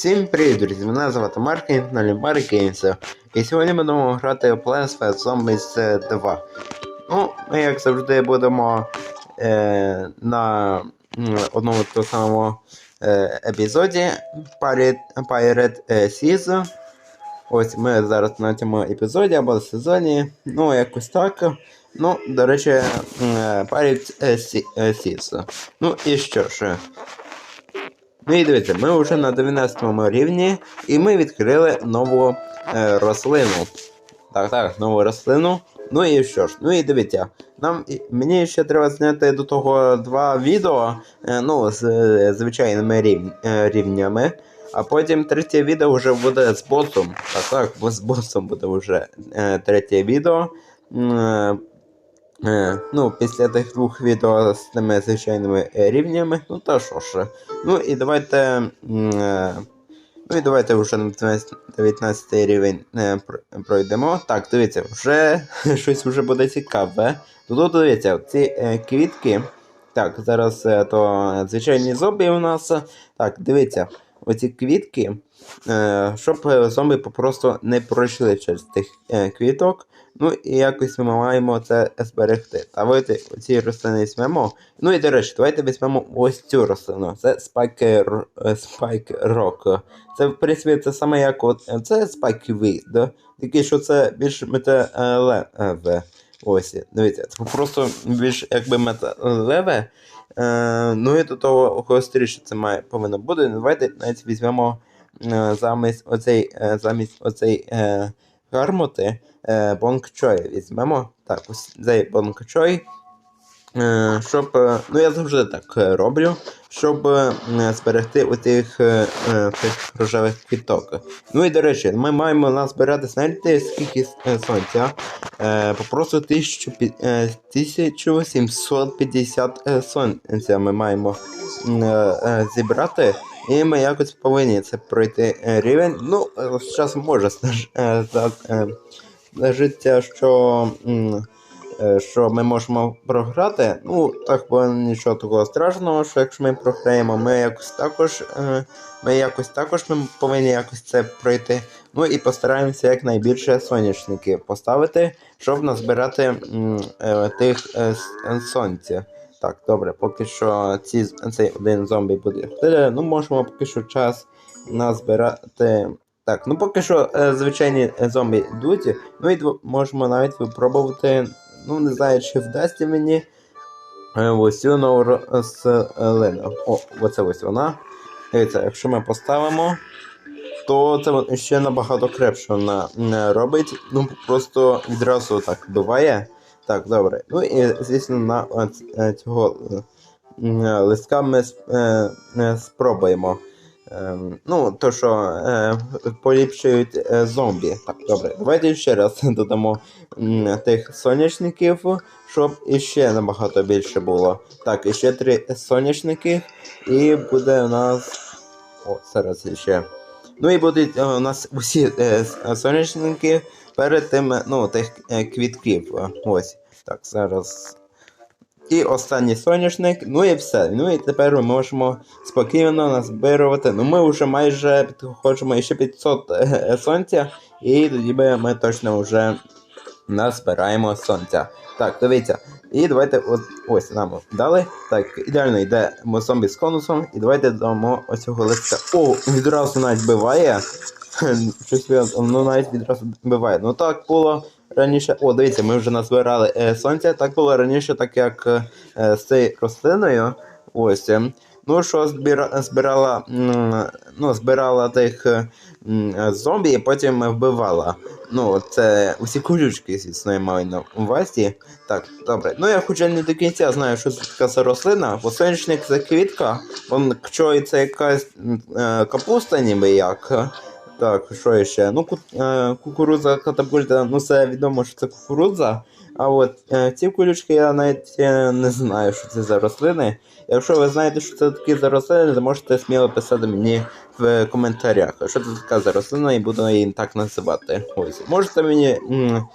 Всім привіт, друзі! Мене звати Маркін на Лімбарі Games. І сьогодні будемо грати в Plants vs Zombies 2. Ну, ми як завжди будемо е, на м, одному тому самому е, епізоді Pirate, Pirate е, Season. Ось ми зараз на цьому епізоді або сезоні. Ну, якось так. Ну, до речі, е, Pirate е, Sea- е, Season. Ну і що ж. Ну і дивіться, ми вже на 19 рівні, і ми відкрили нову е, рослину. Так, так, нову рослину. Ну і що ж, ну і дивіться, нам мені ще треба зняти до того два відео, е, ну, з е, звичайними рів, е, рівнями. А потім третє відео вже буде з босом. Так, так, з босом буде вже е, третє відео. Е, Е, ну, після тих двох відео з тими звичайними е, рівнями, ну то що ж. Ну і давайте. е, Ну і давайте вже на 19 19 рівень е, пройдемо. Так, дивіться, вже щось вже буде цікаве. Тут дивіться, ці е, квітки. Так, зараз е, то звичайні зомбі у нас. Так, дивіться, оці квітки, е, щоб е, зомбі попросту не пройшли через тих е, квіток. Ну і якось ми маємо це зберегти. Давайте оці рослини візьмемо. Ну і до речі, давайте візьмемо ось цю рослину. Це е, Це в принципі це саме як от це Spike Weed, тільки що це більш металеве. Ось, дивіться, це просто більш якби металеве. Е, ну і до того гостріше це має повинно бути. Давайте навіть візьмемо е, замість оцей, е, замість оцей е, гармоти е, бонкчой візьмемо. Так, ось цей бонкчой. Е, щоб. е, Ну я завжди так е, роблю, щоб зберегти е, тих рожевих квіток. Ну і до речі, ми маємо назбирати, знаєте, скільки сонця? Попросту 1000, е, 1750 е, сонця ми маємо зібрати. І ми якось повинні це пройти рівень. Ну, з часом може життя, що, що ми можемо програти. Ну, так бо нічого такого страшного, що якщо ми програємо, ми якось також, е, ми якось також ми повинні якось це пройти. Ну і постараємося якнайбільше соняшників поставити, щоб назбирати е, тих е, е, сонця. Так, добре, поки що ці, цей один зомбі буде ходити. Ну, можемо поки що час назбирати. Так, ну поки що е, звичайні е, зомбі йдуть. Ну і можемо навіть випробувати. Ну, не знаю, чи вдасться мені е, ось цю нову рослину. О, оце ось вона. Дивіться, якщо ми поставимо, то це ще набагато крепше вона робить. Ну, просто відразу так буває. Так, добре. Ну і звісно, на е, е, цього листка ми спробуємо. Ем, ну, то що е, поліпшують е, зомбі. Так, добре. Давайте ще раз додамо тих соняшників, щоб іще набагато більше було. Так, іще три соняшники, і буде у нас. О, зараз ще. Ну і будуть е, у нас усі с- соняшники перед тим, ну, тих квітків. Ось. Так, зараз. І останній соняшник, ну і все. Ну і тепер ми можемо спокійно назбирувати. Ну ми вже майже підходимо ще 500 е, сонця, і тоді ми точно вже назбираємо сонця. Так, дивіться. І давайте от, ось нам дали. Так, ідеально йде зомбі з конусом. І давайте дамо ось цього листка. О, відразу навіть биває. Щось ну навіть відразу биває. Ну так було раніше. О, дивіться, ми вже назбирали е, сонця. Так було раніше, так як е, з цією рослиною. Ось. е. Ну, що збира, збирала, ну, збирала тих е, зомбі і потім вбивала. Ну, це усі колючки, звісно, я маю на увазі. Так, добре. Ну я хоча не до кінця знаю, що це така за рослина, бо сонячник це квітка, вон кчой це якась е, капуста ніби як. Так, що ще? Ну, ку, е, кукурудза катапульта, ну це відомо, що це кукурудза. А от е, ці колючки я навіть е, не знаю, що це за рослини. Якщо ви знаєте, що це такі за рослини, то можете сміло писати мені в коментарях, що це така за рослина, і буду її так називати. Ось. Можете мені м,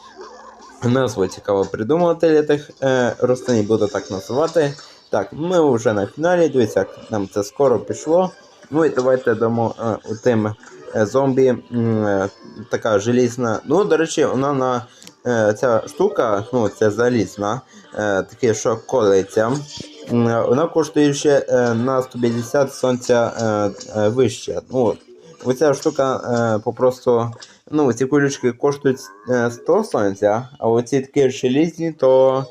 назву цікаво придумати для тих е, рослин, і буду так називати. Так, ми вже на фіналі. Дивіться, як нам це скоро пішло. Ну і давайте дамо е, тим зомбі е, така желізна. Ну, до речі, вона на е, ця штука, ну, це залізна, е, таке, що колиться. е, Вона коштує ще е, на 150 сонця е, е, вище. Ну, оця штука е, попросту. Ну, ці кулючки коштують е, 100 сонця, а оці такі желізні, то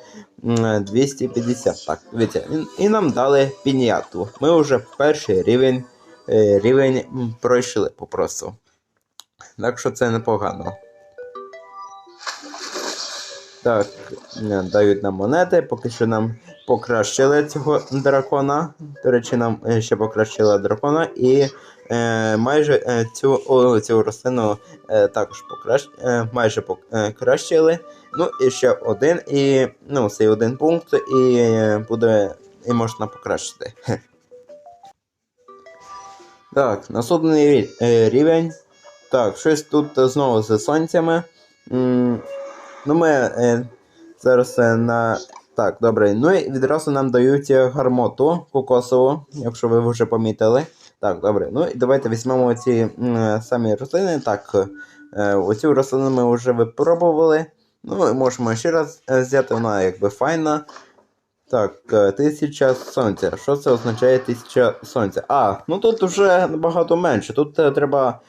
250. Так, дивіться. І, нам дали піняту. Ми вже перший рівень, е, рівень пройшли попросту. Так що це непогано. Так, е, дають нам монети, поки що нам покращили цього дракона. До речі, нам е, ще покращили дракона і е, майже е, цю, о, цю рослину е, також покращ, е, майже покращили. Ну і ще один, і ну, цей один пункт, і е, буде і можна покращити. Так, наступний е, рівень. Так, щось тут е, знову з сонцями. Ну, ми е, зараз на. Так, добре. Ну і відразу нам дають гармоту кокосову, якщо ви вже помітили. Так, добре. Ну і давайте візьмемо ці самі рослини. Так, оцю рослину ми вже випробували. Ну, і можемо ще раз взяти, вона якби файна. Так, е, тисяча сонця. Що це означає тисяча сонця? А, ну тут вже набагато менше. Тут е, треба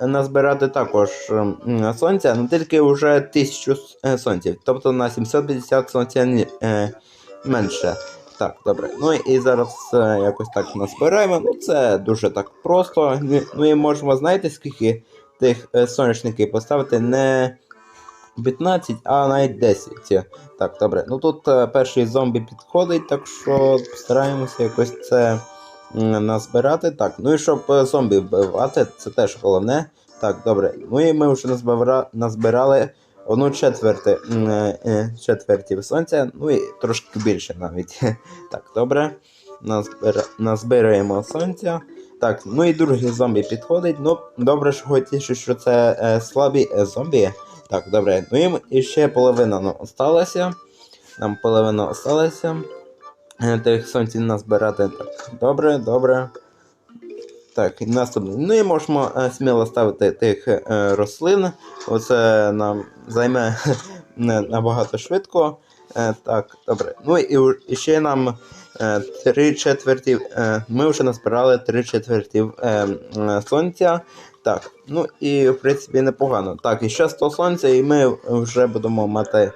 назбирати також ем, сонця, ну тільки вже тисячу е, сонців. Тобто на 750 сонця менше. Так, добре. Ну і зараз якось так назбираємо. Ну це дуже так просто. Ну можемо, знаєте, скільки тих сонячників поставити не 15, а навіть 10. Так, добре. Ну тут е, перший зомбі підходить, так що постараємося якось це назбирати. Так, ну і щоб е, зомбі вбивати, це теж головне. Так, добре. Ну і ми вже назбирали одну четверти, е, четвертів сонця, ну і трошки більше навіть. Так, добре. Назбира... Назбираємо сонця. Так, ну і другий зомбі підходить. Ну, добре, що тіше, що це е, слабі е, зомбі. Так, добре. Ну їм іще половина ну, осталася. Нам половина осталася. Е, Тих сонців назбирати. Так, добре, добре. Так, наступний. Ну і можемо е, сміло ставити тих е, рослин. Оце нам займе набагато швидко. Е, так, добре. Ну і, і ще нам е, три четверті. Е, ми вже назбирали три четверті е, е, сонця. Так, ну і в принципі непогано. Так, і ще 100 сонця, і ми вже будемо мати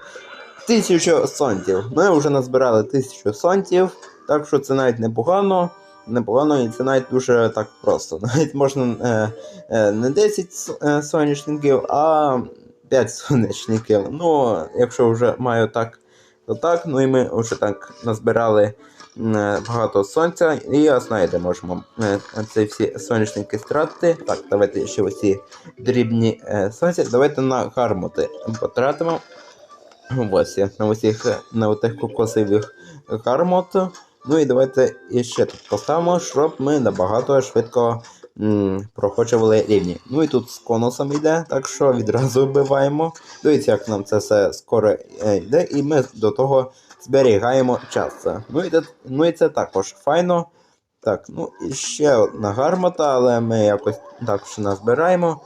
тисячу сонців. Ми вже назбирали тисячу сонців, так що це навіть непогано. Непогано, і це навіть дуже так просто. Навіть можна е, е, не 10 с- е, сонячників, а 5 сонячників. Ну, якщо вже маю так, то так. Ну і ми вже так назбирали е, багато сонця, і де можемо е, ці всі сонячники стратити. Так, давайте ще оці дрібні е, сонця. Давайте на гармоти потратимо. Ось на усіх на отих кокосових гармот. Ну і давайте іще тут поставимо, щоб ми набагато швидко м, проходжували рівні. Ну і тут з конусом йде, так що відразу вбиваємо. Дивіться, як нам це все скоро е, йде, і ми до того зберігаємо час. Ну і, це- ну і це також файно. Так, ну і ще одна гармота, але ми якось також назбираємо.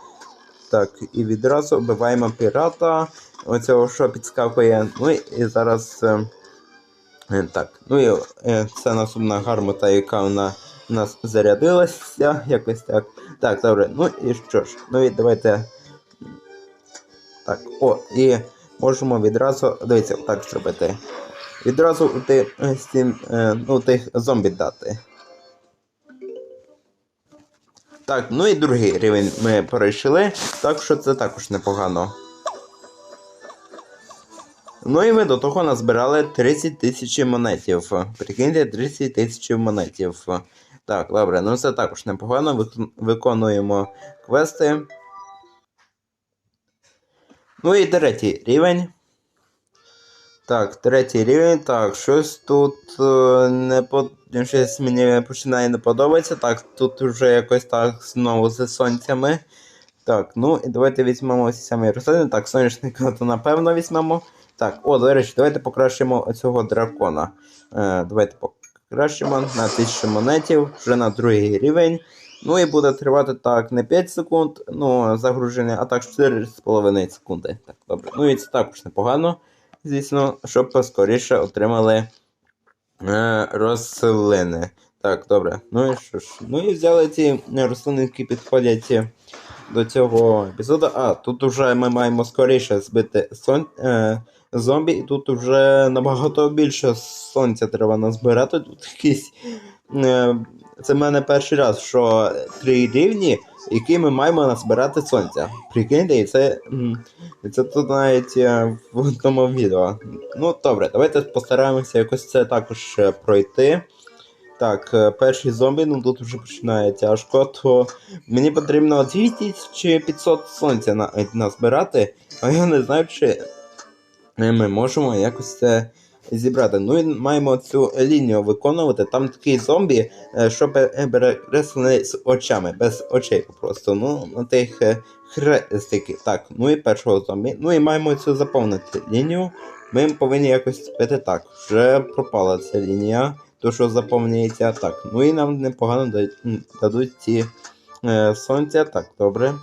Так, і відразу вбиваємо пірата. Оцього, що підскакує. Ну і зараз. Е, е, так, ну і це наступна гармота, яка вона у нас зарядилася. Якось так. Так, добре. Ну і що ж, ну і давайте. Так, о, і можемо відразу. Дивіться, так зробити. Відразу ти, стін, е, ну, тих зомбі дати. Так, ну і другий рівень ми перейшли, так що це також непогано. Ну і ми до того назбирали 30 тисяч монетів. Прикиньте, 30 тисяч монетів. Так, добре, ну це також непогано. Виконуємо квести. Ну і третій рівень. Так, третій рівень. Так, щось тут е, не по... щось мені починає не подобатися. Так, тут вже якось так знову з сонцями. Так, ну і давайте візьмемо ці самі рослини. Так, соняшника то напевно візьмемо. Так, о, до речі, давайте покращимо цього дракона. Е, давайте покращимо на 1000 монетів вже на другий рівень. Ну і буде тривати так не 5 секунд, ну, загруження, а так 4,5 секунди. Так, добре. Ну і це також непогано, звісно, щоб поскоріше отримали е, рослини. Так, добре. Ну і що ж? Ну і взяли ці рослини, які підходять до цього епізоду. А, тут вже ми маємо скоріше збити сон... е, зомбі, і тут вже набагато більше сонця треба назбирати. Тут якісь. Е, це в мене перший раз, що три рівні, які ми маємо назбирати сонця. Прикиньте, і це, це тут навіть е, в тому відео. Ну, добре, давайте постараємося якось це також е, пройти. Так, перший зомбі, ну тут вже починає тяжко, то мені потрібно 2500 сонця на, назбирати, а я не знаю, чи ми можемо якось це зібрати. Ну і маємо цю лінію виконувати. Там такий зомбі, е, що перекреслений з очами, без очей просто. Ну, на тих е, хрестиків. Так, ну і першого зомбі. Ну і маємо цю заповнити лінію. Ми повинні якось пити так. Вже пропала ця лінія, то що заповнюється так. Ну і нам непогано дадуть ці е, сонця. Так, добре.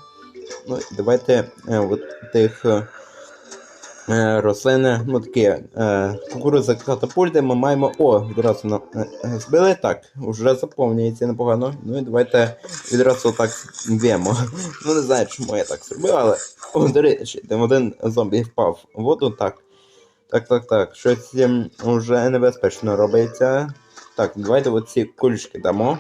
Ну, давайте е, от тих. Е, рослини, ну такі е, кукурудза катапульти ми маємо. О, відразу е, е, збили. Так, вже заповнюється непогано. Ну і давайте відразу так б'ємо. Ну не знаю, чому я так зробив, але. О, до речі, там один зомбі впав в воду, так. Так, так, так. Щось вже небезпечно робиться. Так, давайте оці кульчики дамо.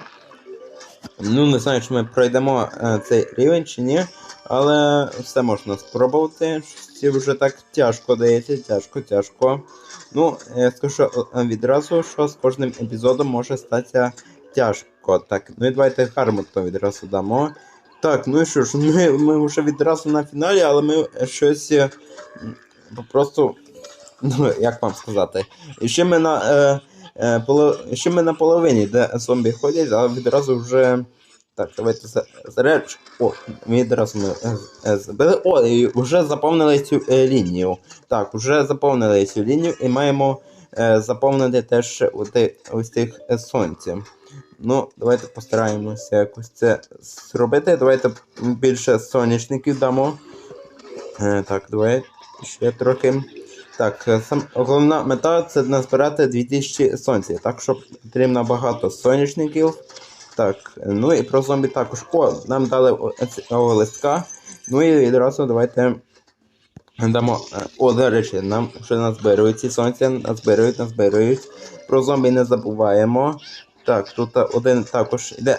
Ну, не знаю, чи ми пройдемо цей рівень чи ні, але все можна спробувати. Це вже так тяжко дається, тяжко, тяжко. Ну, я скажу відразу, що з кожним епізодом може статися тяжко. Так, ну і давайте Хармоту відразу дамо. Так, ну і що ж, ми, ми вже відразу на фіналі, але ми щось е, просто. Ну, як вам сказати? І ще ми на. Е, Е, поло... Ще ми на половині, де зомбі ходять, а відразу вже. Так, давайте за- зареч. О, відразу ми е, е. О, і вже заповнили цю е, лінію. Так, вже заповнили цю лінію і маємо заповнити теж ось тих сонців. Ну, давайте постараємося якось це зробити. Давайте більше сонячників дамо. Так, давай ще трохи. Так, сам головна мета це назбирати 2000 сонця. Так що потрібно багато сонячників. Так, ну і про зомбі також. О, нам дали цього листка. Ну і відразу давайте дамо. е, О, до речі, нам вже назбирують ці сонця, назбирують, назбирують. Про зомбі не забуваємо. Так, тут один також іде.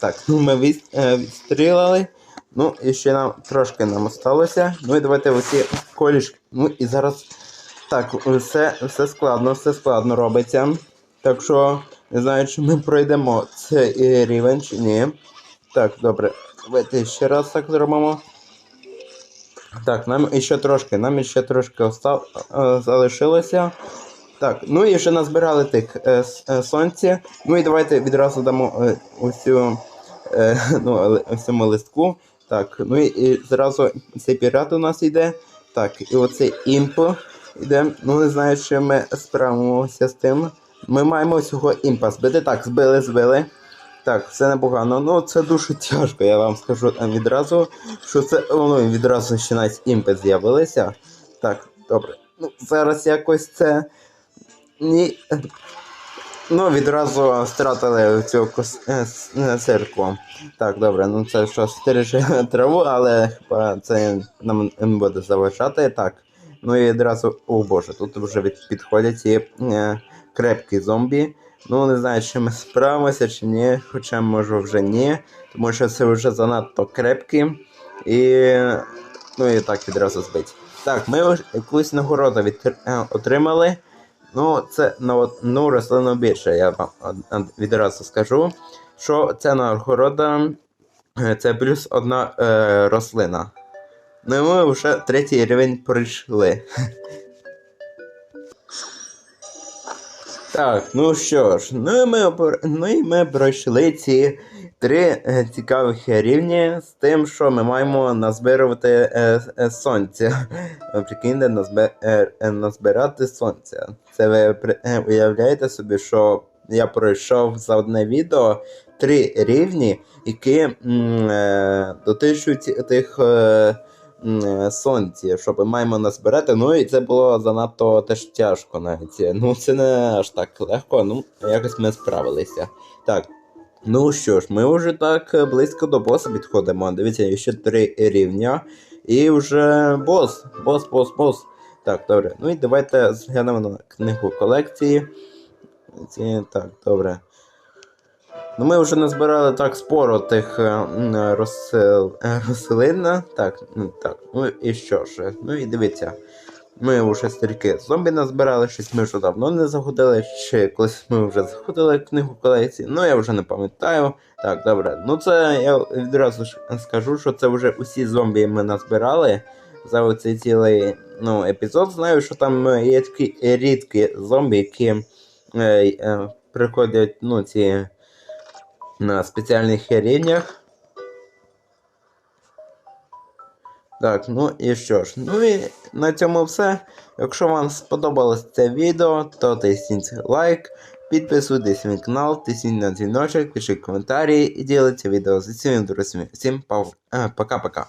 Так, ну ми е, відстрілили. Ну, і ще нам трошки нам осталося. Ну і давайте оці колішки. Ну і зараз. Так, все, все складно, все складно робиться. Так що не знаю, чи ми пройдемо цей е, рівень чи ні. Так, добре. Давайте ще раз так зробимо. Так, нам іще трошки, нам іще трошки остав, е, залишилося. Так, ну і вже назбирали тих е, е, сонці. Ну і давайте відразу дамо е, усю е, ну, цьому листку. Так, ну і, і зразу цей пірат у нас йде. Так, і оцей імп йде. Ну не знаю, чи ми справимося з тим. Ми маємо цього імпа збити. Так, збили, збили. Так, все непогано. Ну це дуже тяжко, я вам скажу відразу, що це воно відразу ще навіть імпи з'явилися. Так, добре. Ну, зараз якось це. Ні. Ну, відразу стратили цю кос... е, е, церкву. Так, добре, ну це що стереже траву, але хіба це нам не буде заважати. Так. Ну і відразу. О боже, тут вже від... підходять ці е, крепкі зомбі. Ну, не знаю, чи ми справимося чи ні, хоча може вже ні, тому що це вже занадто крепкі. І. Ну і так відразу збить. Так, ми якусь нагороду від... е, отримали. Ну, це на одну рослину більше, я вам відразу скажу, що ця нагорода е, це плюс одна е, рослина. Ну і ми вже третій рівень пройшли. Так, ну що ж, ну і ми, ну і ми пройшли ці три е, цікавих рівні з тим, що ми маємо назбирувати е, е, сонця. Прикиньте, назбе, е, е, назбирати сонця. Це ви е, уявляєте собі, що я пройшов за одне відео три рівні, які е, дотичують тих е, е, сонці, щоб маємо назбирати. Ну і це було занадто теж тяжко навіть. Ну це не аж так легко, ну якось ми справилися. Так. Ну що ж, ми вже так близько до боса підходимо. Дивіться, ще три рівня. І вже бос, бос, бос, бос. Так, добре. Ну і давайте зглянемо на книгу колекції. Так, добре. Ну, ми вже назбирали так споро тих е, рослин. Так, ну так. Ну і що ж? Ну і дивіться. Ми вже стільки зомбі назбирали, щось ми вже давно не заходили, чи колись ми вже заходили в книгу колекції, ну я вже не пам'ятаю. Так, добре. Ну це я відразу ж скажу, що це вже усі зомбі ми назбирали за оцей цілий ну, епізод. Знаю, що там е, є такі рідкі зомбі, які е, е, приходять ну, ці на спеціальних рівнях. Так, ну і що ж, ну і на цьому все. Якщо вам сподобалось це відео, то тисніть лайк, підписуйтесь на канал, тисніть на дзвіночок, пишіть коментарі і діліться відео з усіма друзями. Всім е, пока-пока.